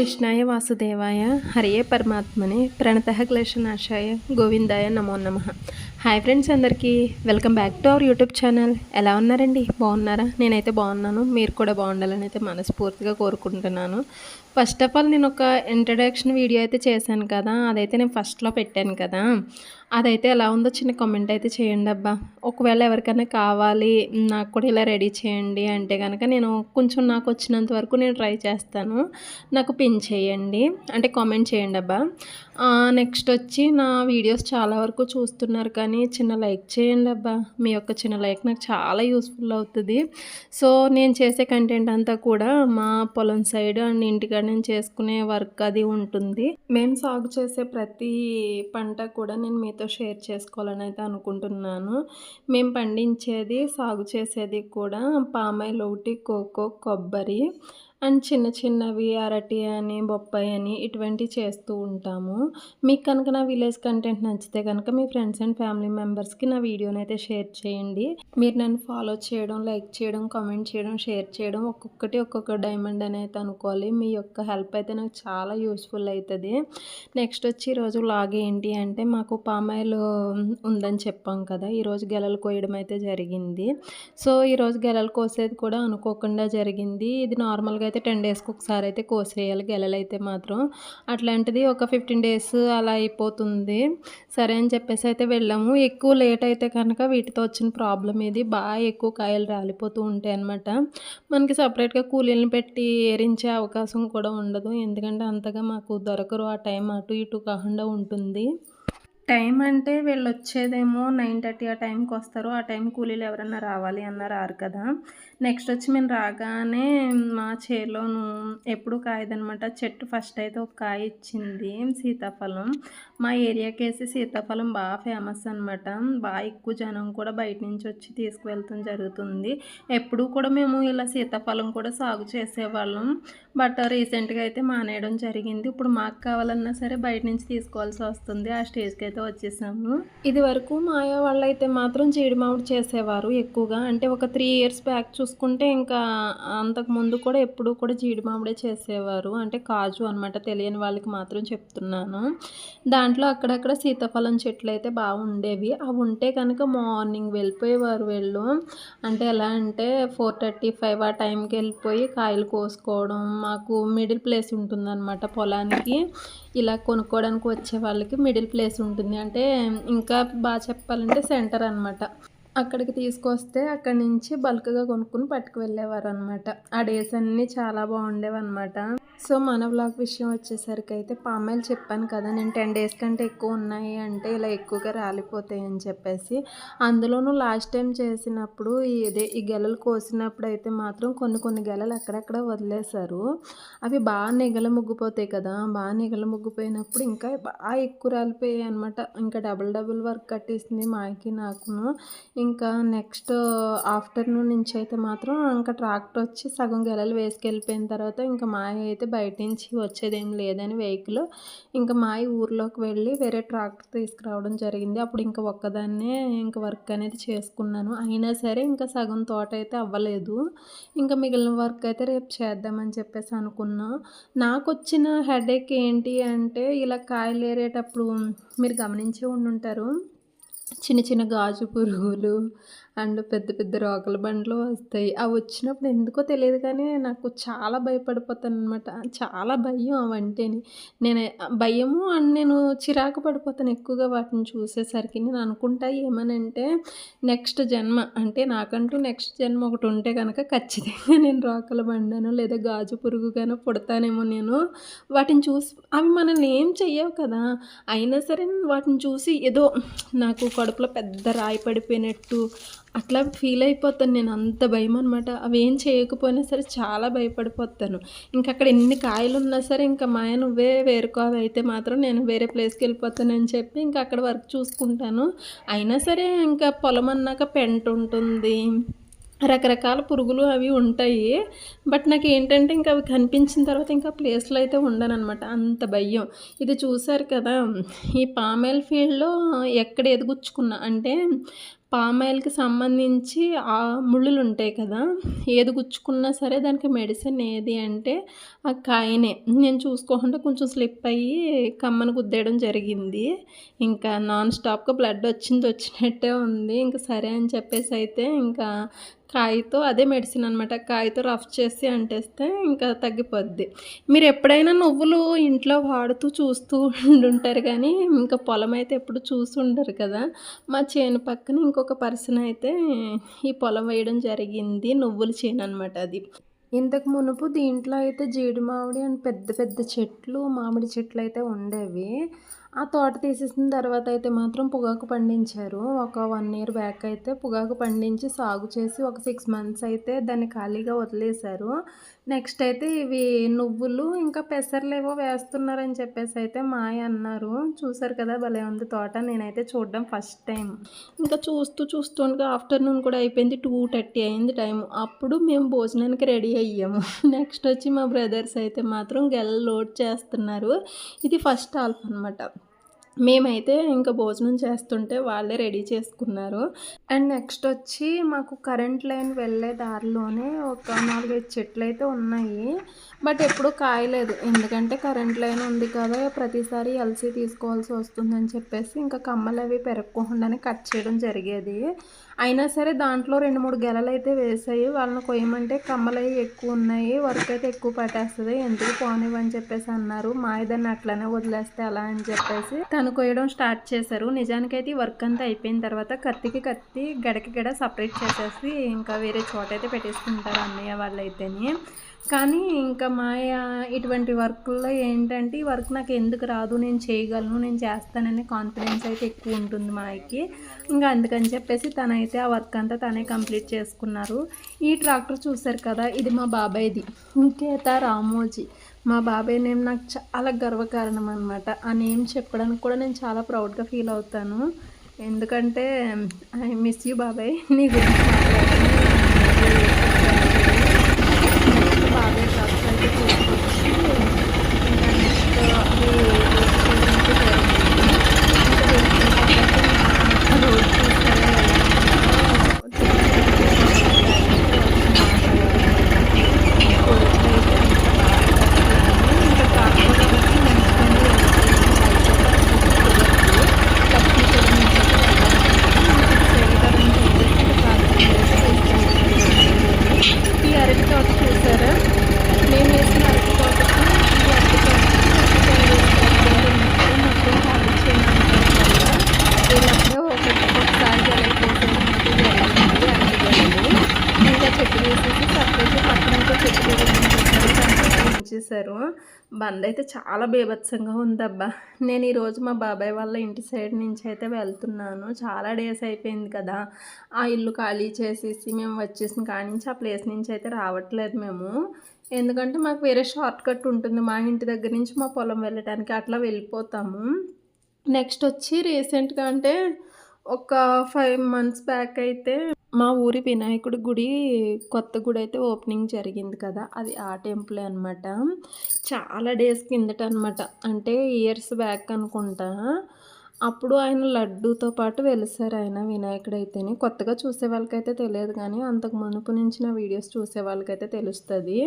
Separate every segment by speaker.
Speaker 1: కృష్ణాయ వాసుదేవాయ హరియే పరమాత్మనే ప్రణత క్లేశనాశాయ గోవిందాయ నమో నమ. హాయ్ ఫ్రెండ్స్ అందరికీ welcome back to our YouTube channel ఎలా ఉన్నారండి? బాగున్నారా? నేనైతే బాగున్నాను. మీరు కూడా బాగుండాలని అయితే మనస్ఫూర్తిగా కోరుకుంటున్నాను. ఫస్ట్ ఆఫ్ ఆల్ నేను ఒక ఇంట్రడక్షన్ వీడియో అయితే చేశాను కదా. అదైతే నేను ఫస్ట్లో పెట్టాను కదా. అదైతే ఎలా ఉందో చిన్న కామెంట్ అయితే చేయండి అబ్బా. ఒకవేళ ఎవరికైనా కావాలి నాకు కూడా ఇలా రెడీ చేయండి అంటే కనుక నేను కొంచెం నాకు వచ్చినంత వరకు నేను ట్రై చేస్తాను. నాకు పిన్ చేయండి. అంటే కామెంట్ చేయండి అబ్బా. నెక్స్ట్ వచ్చి నా వీడియోస్ చాలా వరకు చూస్తున్నారు కానీ చిన్న లైక్ చేయండి అబ్బా. మీ యొక్క చిన్న లైక్ నాకు చాలా యూస్ఫుల్ అవుతుంది. సో నేను చేసే కంటెంట్ అంతా కూడా మా పొలం సైడ్ అండ్ ఇంటికాడ నేను చేసుకునే వర్క్ అది ఉంటుంది. మేము సాగు చేసే ప్రతి పంట కూడా నేను మీతో షేర్ చేసుకోవాలని అయితే అనుకుంటున్నాను. మేము పండించేది సాగు చేసేది కూడా పామాయిల్ ఒకటి కోకో కొబ్బరి అండ్ చిన్న చిన్నవి అరటి అని బొప్పాయి అని ఇటువంటివి చేస్తూ ఉంటాము. మీకు కనుక నా విలేజ్ కంటెంట్ నచ్చితే కనుక మీ ఫ్రెండ్స్ అండ్ ఫ్యామిలీ మెంబర్స్కి నా వీడియోని అయితే షేర్ చేయండి. మీరు నన్ను ఫాలో చేయడం లైక్ చేయడం కామెంట్ చేయడం షేర్ చేయడం ఒక్కొక్కటి ఒక్కొక్క డైమండ్ అని అయితే అనుకోవాలి. మీ యొక్క హెల్ప్ అయితే నాకు చాలా యూస్ఫుల్ అవుతుంది నెక్స్ట్ వచ్చి ఈరోజు లాగ్ ఏంటి అంటే మాకు పామాయిల్ ఉందని చెప్పాం కదా. ఈరోజు గెలలు కోయడం అయితే జరిగింది. సో ఈరోజు గెలలు కోసేది కూడా అనుకోకుండా జరిగింది. ఇది నార్మల్గా అయితే టెన్ డేస్కి ఒకసారి అయితే కోసేయాలి గెలలు అయితే మాత్రం. అట్లాంటిది ఒక ఫిఫ్టీన్ డేస్ అలా అయిపోతుంది. సరే అని చెప్పేసి అయితే వెళ్ళాము. ఎక్కువ లేట్ అయితే కనుక వీటితో వచ్చిన ప్రాబ్లం ఇది బాగా ఎక్కువ కాయలు రాలిపోతూ ఉంటాయి అనమాట మనకి సపరేట్గా కూలీలను పెట్టి ఏరించే అవకాశం కూడా ఉండదు. ఎందుకంటే అంతగా మాకు దొరకరు ఆ టైం అటు ఇటు కాకుండా ఉంటుంది. టైం అంటే వీళ్ళు వచ్చేదేమో నైన్ థర్టీ ఆ టైంకి వస్తారు. ఆ టైం కూలీలు ఎవరన్నా రావాలి అన్నారు కదా. నెక్స్ట్ వచ్చి మేము రాగానే మా చేలోను ఎప్పుడు కాయదనమాట చెట్టు ఫస్ట్ అయితే ఒక కాయ ఇచ్చింది సీతాఫలం. మా ఏరియాకి వేసి సీతాఫలం బాగా ఫేమస్ అనమాట బాగా ఎక్కువ జనం కూడా బయట నుంచి వచ్చి తీసుకువెళ్తాం జరుగుతుంది. ఎప్పుడు కూడా మేము ఇలా సీతాఫలం కూడా సాగు చేసేవాళ్ళం. బట్ రీసెంట్గా అయితే మానేయడం జరిగింది. ఇప్పుడు మాకు కావాలన్నా సరే బయట నుంచి తీసుకోవాల్సి వస్తుంది. ఆ స్టేజ్కి అయితే వచ్చేసాము. ఇది వరకు మాయా వాళ్ళు అయితే మాత్రం జీడిమామిడి చేసేవారు ఎక్కువగా. అంటే ఒక త్రీ ఇయర్స్ బ్యాక్ చూసుకుంటే ఇంకా అంతకు ముందు కూడా ఎప్పుడూ కూడా జీడిమామిడే చేసేవారు. అంటే కాజు అనమాట తెలియని వాళ్ళకి మాత్రం చెప్తున్నాను. దాంట్లో అక్కడక్కడ సీతాఫలం చెట్లు అయితే బాగుండేవి అవి ఉంటే కనుక మార్నింగ్ వెళ్ళిపోయేవారు వెళ్ళు. అంటే ఎలా అంటే ఫోర్ థర్టీ ఫైవ్ ఆ టైంకి వెళ్ళిపోయి కాయలు కోసుకోవడం మాకు మిడిల్ ప్లేస్ ఉంటుందన్నమాట పొలానికి. ఇలా కొనుక్కోవడానికి వచ్చే వాళ్ళకి మిడిల్ ప్లేస్ ఉంటుంది. అంటే ఇంకా బాగా చెప్పాలంటే సెంటర్ అనమాట అక్కడికి తీసుకొస్తే అక్కడి నుంచి బల్క్గా కొనుక్కుని పట్టుకు వెళ్ళేవారు అనమాట ఆ డేస్ అన్నీ చాలా బాగుండేవి అనమాట సో మన బ్లాగ్ విషయం వచ్చేసరికి అయితే పామాయిల్ చెప్పాను కదా నేను టెన్ డేస్ కంటే ఎక్కువ ఉన్నాయి అంటే ఇలా ఎక్కువగా రాలిపోతాయి అని చెప్పేసి. అందులోనూ లాస్ట్ టైం చేసినప్పుడు ఇదే ఈ గెలలు కోసినప్పుడు అయితే మాత్రం కొన్ని కొన్ని గెలలు అక్కడక్కడ వదిలేశారు. అవి బాగా నిగల ముగ్గిపోతాయి కదా బాగా నిగల ముగ్గిపోయినప్పుడు ఇంకా బాగా ఎక్కువ రాలిపోయాయి అనమాట ఇంకా డబుల్ డబుల్ వర్క్ కట్టేసింది మాకి నాకును. ఇంకా నెక్స్ట్ ఆఫ్టర్నూన్ నుంచి అయితే మాత్రం ఇంకా ట్రాక్టర్ వచ్చి సగం గెలలు వేసుకెళ్ళిపోయిన తర్వాత ఇంకా మా అయితే బయట నుంచి వచ్చేదేం లేదని వెహికల్ ఇంకా మా ఊర్లోకి వెళ్ళి వేరే ట్రాక్టర్ తీసుకురావడం జరిగింది. అప్పుడు ఇంకా ఒక్కదాన్నే ఇంకా వర్క్ అనేది చేసుకున్నాను. అయినా సరే ఇంకా సగం తోట అయితే అవ్వలేదు. ఇంకా మిగిలిన వర్క్ అయితే రేపు చేద్దామని చెప్పేసి అనుకున్నాం. నాకు వచ్చిన హెడేక్ ఏంటి అంటే ఇలా కాయలు ఏరేటప్పుడు మీరు గమనించే ఉండుంటారు. చిన్న చిన్న గాజు పురుగులు అండ్ పెద్ద పెద్ద రోకల బండ్లు వస్తాయి. అవి వచ్చినప్పుడు ఎందుకో తెలియదు కానీ నాకు చాలా భయపడిపోతాను అనమాట చాలా భయం అవంటేని నేను భయము అండ్ నేను చిరాకు పడిపోతాను ఎక్కువగా వాటిని చూసేసరికి. నేను అనుకుంటా ఏమనంటే నెక్స్ట్ జన్మ అంటే నాకంటూ నెక్స్ట్ జన్మ ఒకటి ఉంటే కనుక ఖచ్చితంగా నేను రోకల బండను లేదా గాజు పురుగుగానో పుడతానేమో నేను వాటిని చూసి అవి మనల్ని ఏం చెయ్యవు కదా. అయినా సరే వాటిని చూసి ఏదో నాకు కడుపులో పెద్ద రాయి పడిపోయినట్టు అట్లా ఫీల్ అయిపోతాను నేను అంత భయం అనమాట అవి ఏం చేయకపోయినా సరే చాలా భయపడిపోతాను. ఇంకా అక్కడ ఎన్ని కాయలు ఉన్నా సరే ఇంకా మాయ నువ్వే వేరుకో అయితే మాత్రం నేను వేరే ప్లేస్కి వెళ్ళిపోతానని చెప్పి ఇంకా అక్కడ వర్క్ చూసుకుంటాను. అయినా సరే ఇంకా పొలం అన్నాక పెంట ఉంటుంది. రకరకాల పురుగులు అవి ఉంటాయి. బట్ నాకు ఏంటంటే ఇంకా అవి కనిపించిన తర్వాత ఇంకా ప్లేస్లో అయితే ఉండనమాట అంత భయం. ఇది చూశారు కదా ఈ పామెల్ ఫీల్డ్లో ఎక్కడ ఎదుగుచ్చుకున్నా అంటే పామాయిల్కి సంబంధించి ఆ ముళ్ళులు ఉంటాయి కదా ఏది గుచ్చుకున్నా సరే దానికి మెడిసిన్ ఏది అంటే ఆ కాయనే. నేను చూసుకోకుండా కొంచెం స్లిప్ అయ్యి కమ్మను గుద్దేయడం జరిగింది. ఇంకా నాన్ స్టాప్గా బ్లడ్ వచ్చింది వచ్చినట్టే ఉంది. ఇంకా సరే అని చెప్పేసి అయితే ఇంకా కాయతో అదే మెడిసిన్ అనమాట కాయతో రఫ్ చేసి అంటేస్తే ఇంకా తగ్గిపోద్ది. మీరు ఎప్పుడైనా నువ్వులు ఇంట్లో వాడుతూ చూస్తూ ఉండుంటారు కానీ ఇంకా పొలం అయితే ఎప్పుడు చూసి ఉండరు కదా. మా చేను పక్కన ఇంకొక పర్సన్ అయితే ఈ పొలం వేయడం జరిగింది. నువ్వుల చేను అనమాట అది. ఇంతకు మునుపు దీంట్లో అయితే జీడి మామిడి అండ్ పెద్ద పెద్ద చెట్లు మామిడి చెట్లు అయితే ఉండేవి. ఆ తోట తీసేసిన తర్వాత అయితే మాత్రం పొగాకు పండించారు. ఒక వన్ ఇయర్ బ్యాక్ అయితే పొగాకు పండించి సాగు చేసి ఒక సిక్స్ మంత్స్ అయితే దాన్ని ఖాళీగా వదిలేశారు. నెక్స్ట్ అయితే ఇవి నువ్వులు ఇంకా పెసర్లు ఏవో వేస్తున్నారని చెప్పేసి అయితే మాయ అన్నారు. చూసారు కదా భలే ఉంది తోట నేనైతే చూడడం ఫస్ట్ టైం ఇంకా చూస్తూ చూస్తుండగా ఆఫ్టర్నూన్ కూడా అయిపోయింది టూ థర్టీ అయింది టైం అప్పుడు మేము భోజనానికి రెడీ అయ్యాము. నెక్స్ట్ వచ్చి మా బ్రదర్స్ అయితే మాత్రం గెల లోడ్ చేస్తున్నారు. ఇది ఫస్ట్ హాల్ఫ్ అనమాట మేమైతే ఇంకా భోజనం చేస్తుంటే వాళ్ళే రెడీ చేసుకున్నారు. అండ్ నెక్స్ట్ వచ్చి మాకు కరెంట్ లైన్ వెళ్ళే దారిలోనే ఒక నాలుగైదు చెట్లు అయితే ఉన్నాయి. బట్ ఎప్పుడూ కాయలేదు. ఎందుకంటే కరెంట్ లైన్ ఉంది కదా ప్రతిసారి ఎల్సీ తీసుకోవాల్సి వస్తుందని చెప్పేసి ఇంకా కమ్మలు అవి పెరగకుండానే కట్ చేయడం జరిగేది. అయినా సరే దాంట్లో రెండు మూడు గెలలు అయితే వేసాయి. వాళ్ళని కొయ్యమంటే కమ్మలు అవి ఎక్కువ ఉన్నాయి. వర్క్ అయితే ఎక్కువ పట్టేస్తుంది. ఎందుకు పోనివ్వని చెప్పేసి అన్నారు. మా మాయదాన్ని అట్లనే వదిలేస్తే అలా అని చెప్పేసి తను స్టార్ట్ చేశారు. నిజానికైతే వర్క్ అంతా అయిపోయిన తర్వాత కత్తికి కత్తి గడకి గడ సపరేట్ చేసేసి ఇంకా వేరే చోట అయితే పెట్టేసుకుంటారు అన్నయ్య వాళ్ళైతేనే. కానీ ఇంకా మాయ ఇటువంటి వర్క్లో ఏంటంటే ఈ వర్క్ నాకు ఎందుకు రాదు నేను చేయగలను నేను చేస్తాననే కాన్ఫిడెన్స్ అయితే ఎక్కువ ఉంటుంది మాయకి. ఇంకా అందుకని చెప్పేసి తనైతే ఆ వర్క్ అంతా తనే కంప్లీట్ చేసుకున్నారు. ఈ ట్రాక్టర్ చూశారు కదా ఇది మా బాబాయ్ది. ఇంకేత రామోజీ. మా బాబాయ్ నేమ్ నాకు చాలా గర్వకారణం అనమాట ఆ నేమ్ చెప్పడానికి కూడా నేను చాలా ప్రౌడ్గా ఫీల్ అవుతాను. ఎందుకంటే ఐ మిస్ యూ బాబాయ్. నీ గురించి బాబాయ్ డ్రగ్స్ అయితే తీసుకొచ్చి ఇంకా నెక్స్ట్ అవి చేయడానికి జరిగింది ఇంకా రోడ్ చూసారా ఇంకా కాకపోతే చేశారు. మేము వేసిన అరటి తోటకి ఈ అరటి తోటకి మొత్తం ఖాళీ చేయడం వీళ్ళప్పుడు ఒకసారి జలైపోతుంది ఇంకా చెట్టు వేసేసి సపరేట్ పక్కన ఇంకో చెట్టు ఉంచేసారు బంద్ అయితే చాలా బీభత్సంగా ఉందబ్బా. నేను ఈరోజు మా బాబాయ్ వాళ్ళ ఇంటి సైడ్ నుంచి అయితే వెళ్తున్నాను. చాలా డేస్ అయిపోయింది కదా. ఆ ఇల్లు ఖాళీ చేసేసి మేము వచ్చేసిన కాడి నుంచి ఆ ప్లేస్ నుంచి అయితే రావట్లేదు మేము. ఎందుకంటే మాకు వేరే షార్ట్ కట్ ఉంటుంది. మా ఇంటి దగ్గర నుంచి మా పొలం వెళ్ళటానికి అట్లా వెళ్ళిపోతాము. నెక్స్ట్ వచ్చి రీసెంట్గా అంటే ఒక ఫైవ్ మంత్స్ బ్యాక్ అయితే మా ఊరి వినాయకుడి గుడి కొత్త గుడి అయితే ఓపెనింగ్ జరిగింది కదా. అది ఆ టెంపులే అనమాట చాలా డేస్ కిందట అనమాట అంటే ఇయర్స్ బ్యాక్ అనుకుంటా. అప్పుడు ఆయన లడ్డూతో పాటు వెలిసారు ఆయన వినాయకుడు అయితేనే కొత్తగా చూసే వాళ్ళకైతే తెలియదు కానీ అంతకు మునుపు నుంచి నా వీడియోస్ చూసే వాళ్ళకైతే తెలుస్తుంది.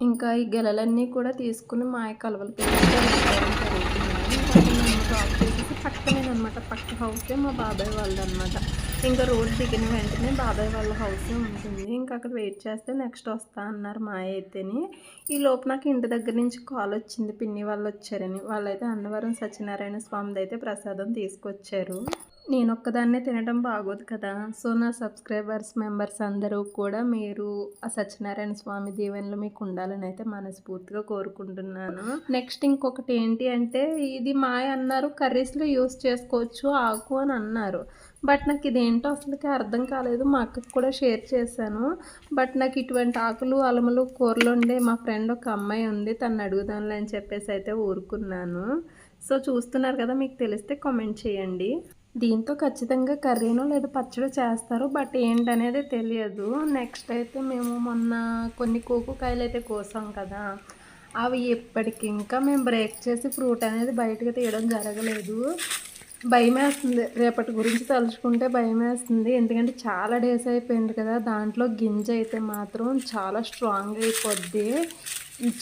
Speaker 1: ఇంకా ఈ గెలలన్నీ కూడా తీసుకుని మా యొక్క కలవలకి పక్కనే అనమాట పక్క హౌసే మా బాబాయ్ వాళ్ళది అనమాట ఇంకా రోడ్ దిగిన వెంటనే బాబాయ్ వాళ్ళ హౌస్ ఉంటుంది. ఇంకా అక్కడ వెయిట్ చేస్తే నెక్స్ట్ వస్తా అన్నారు మా అయితేని. ఈ లోపు నాకు ఇంటి దగ్గర నుంచి కాల్ వచ్చింది. పిన్ని వాళ్ళు వచ్చారని. వాళ్ళైతే అన్నవరం సత్యనారాయణ స్వామిది అయితే ప్రసాదం తీసుకొచ్చారు. నేను ఒక్కదాన్నే తినడం బాగోదు కదా. సో నా సబ్స్క్రైబర్స్ మెంబర్స్ అందరూ కూడా మీరు ఆ సత్యనారాయణ స్వామి దీవెనలు మీకు ఉండాలని అయితే మనస్ఫూర్తిగా కోరుకుంటున్నాను. నెక్స్ట్ ఇంకొకటి ఏంటి అంటే ఇది మాయ అన్నారు కర్రీస్లో యూస్ చేసుకోవచ్చు ఆకు అని అన్నారు. బట్ నాకు ఇదేంటో అసలుకి అర్థం కాలేదు. మా అక్కకు కూడా షేర్ చేశాను. బట్ నాకు ఇటువంటి ఆకులు అలములు కూరలు ఉండే మా ఫ్రెండ్ ఒక అమ్మాయి ఉంది. తను అడుగుదానులే అని చెప్పేసి అయితే ఊరుకున్నాను. సో చూస్తున్నారు కదా మీకు తెలిస్తే కామెంట్ చేయండి. దీంతో ఖచ్చితంగా కర్రీనో లేదా పచ్చడి చేస్తారు. బట్ ఏంటనేది తెలియదు. నెక్స్ట్ అయితే మేము మొన్న కొన్ని కోకుకాయలు అయితే కోసాం కదా అవి ఇప్పటికింకా మేము బ్రేక్ చేసి ఫ్రూట్ అనేది బయటకు తీయడం జరగలేదు. భయం వేస్తుంది రేపటి గురించి తలుచుకుంటే భయం వేస్తుంది ఎందుకంటే చాలా డేస్ అయిపోయింది కదా దాంట్లో గింజ అయితే మాత్రం చాలా స్ట్రాంగ్ అయిపోద్ది.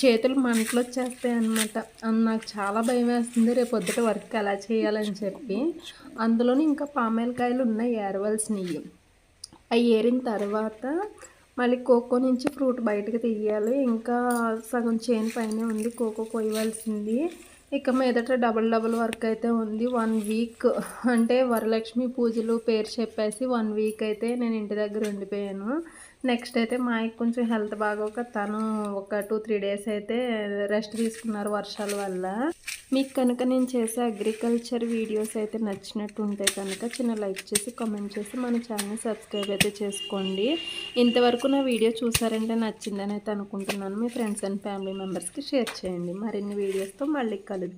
Speaker 1: చేతులు మంటలు వచ్చేస్తాయి అనమాట నాకు చాలా భయం వేస్తుంది రేపు పొద్దుట వర్క్ ఎలా చేయాలని చెప్పి. అందులోని ఇంకా పామాయిలకాయలు ఉన్నాయి ఏరవలసినవి. అవి ఏరిన తర్వాత మళ్ళీ కోకో నుంచి ఫ్రూట్ బయటకు తీయాలి. ఇంకా సగం చేను పైన ఉంది కోకో కొయ్యవలసింది. ఇక మీదట డబుల్ డబుల్ వర్క్ అయితే ఉంది. వన్ వీక్ అంటే వరలక్ష్మి పూజలు పేరు చెప్పేసి వన్ వీక్ అయితే నేను ఇంటి దగ్గర ఉండిపోయాను. నెక్స్ట్ అయితే మా ఆయనకు కొంచెం హెల్త్ బాగోక తను ఒక టూ త్రీ డేస్ అయితే రెస్ట్ తీసుకున్నారు వర్షాల వల్ల. మీకు కనుక నేను చేసే అగ్రికల్చర్ వీడియోస్ అయితే నచ్చినట్టు ఉంటే కనుక చిన్న లైక్ చేసి కామెంట్ చేసి మన ఛానల్ సబ్స్క్రైబ్ అయితే చేసుకోండి. ఇంతవరకు నా వీడియో చూసారంటే నచ్చిందని అయితే అనుకుంటున్నాను. మీ ఫ్రెండ్స్ అండ్ ఫ్యామిలీ మెంబర్స్కి షేర్ చేయండి. మరిన్ని వీడియోస్తో మళ్ళీ కలుద్దాం.